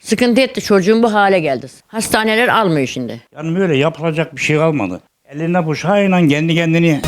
Sıkıntı etti çocuğum bu hale geldi. Hastaneler almıyor şimdi. Yani böyle yapılacak bir şey kalmadı. Eline bıçağıyla kendi kendini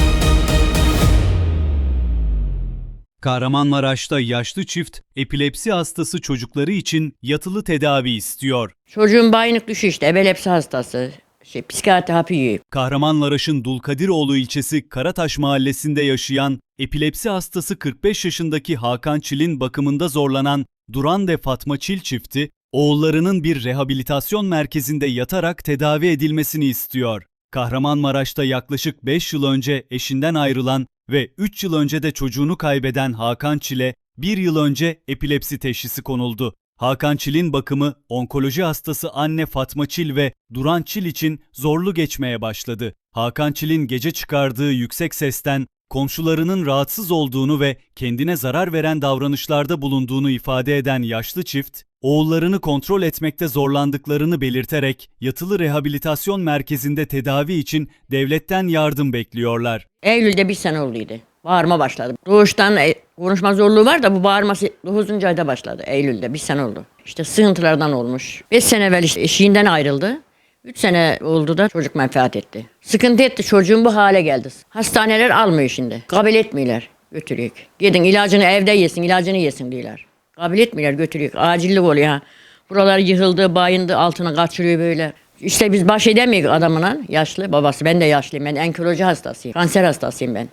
Kahramanmaraş'ta yaşlı çift epilepsi hastası çocukları için yatılı tedavi istiyor. Çocuğum bayınık düşüyor işte epilepsi hastası. Şey, psikiyatri hapı yiyor. Kahramanmaraş'ın Dulkadiroğlu ilçesi Karataş mahallesinde yaşayan epilepsi hastası 45 yaşındaki Hakan Çil'in bakımında zorlanan Duran ve Fatma Çil çifti, oğullarının bir rehabilitasyon merkezinde yatarak tedavi edilmesini istiyor. Kahramanmaraş'ta yaklaşık 5 yıl önce eşinden ayrılan ve 3 yıl önce de çocuğunu kaybeden Hakan Çil'e 1 yıl önce epilepsi teşhisi konuldu. Hakan Çil'in bakımı onkoloji hastası anne Fatma Çil ve Duran Çil için zorlu geçmeye başladı. Hakan Çil'in gece çıkardığı yüksek sesten komşularının rahatsız olduğunu ve kendine zarar veren davranışlarda bulunduğunu ifade eden yaşlı çift, oğullarını kontrol etmekte zorlandıklarını belirterek yatılı rehabilitasyon merkezinde tedavi için devletten yardım bekliyorlar. Eylül'de bir sene olduydu. Bağırma başladı. Doğuştan e, konuşma zorluğu var da bu bağırması 9. ayda başladı. Eylül'de bir sene oldu. İşte sığıntılardan olmuş. 5 sene evvel işte eşiğinden ayrıldı. 3 sene oldu da çocuk menfaat etti. Sıkıntı etti çocuğum bu hale geldi. Hastaneler almıyor şimdi. Kabul etmiyorlar. Götürüyor. Gidin ilacını evde yesin, ilacını yesin diyorlar. Kabul etmiyorlar götürüyor. Acillik oluyor ha. Buralar yıkıldı, bayındı, altına kaçırıyor böyle. İşte biz baş edemiyoruz adamla. Yaşlı babası. Ben de yaşlıyım. Ben onkoloji hastasıyım. Kanser hastasıyım ben.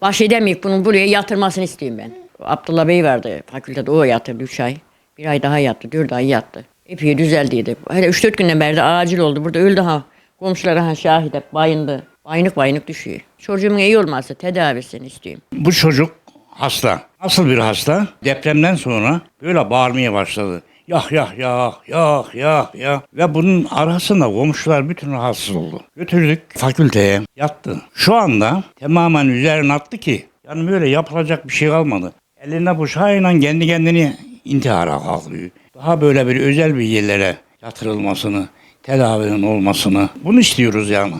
Baş edemiyoruz. Bunun buraya yatırmasını istiyorum ben. Abdullah Bey vardı fakültede. O yatırdı 3 ay. Bir ay daha yattı. 4 ay yattı. Epey düzeldiydi. Hele 3-4 günden beri de acil oldu. Burada öldü ha. Komşuları ha şahit hep bayındı. Bayınık bayınık düşüyor. Çocuğumun iyi olması tedavisini istiyorum. bu çocuk hasta. Nasıl bir hasta? Depremden sonra böyle bağırmaya başladı. Yah yah yah yah yah yah. Ve bunun arasında komşular bütün rahatsız oldu. Götürdük fakülteye yattı. Şu anda tamamen üzerine attı ki yani böyle yapılacak bir şey kalmadı. Eline bıçağıyla kendi kendini intihara kalkıyor. Daha böyle bir özel bir yerlere yatırılmasını, tedavinin olmasını bunu istiyoruz yani.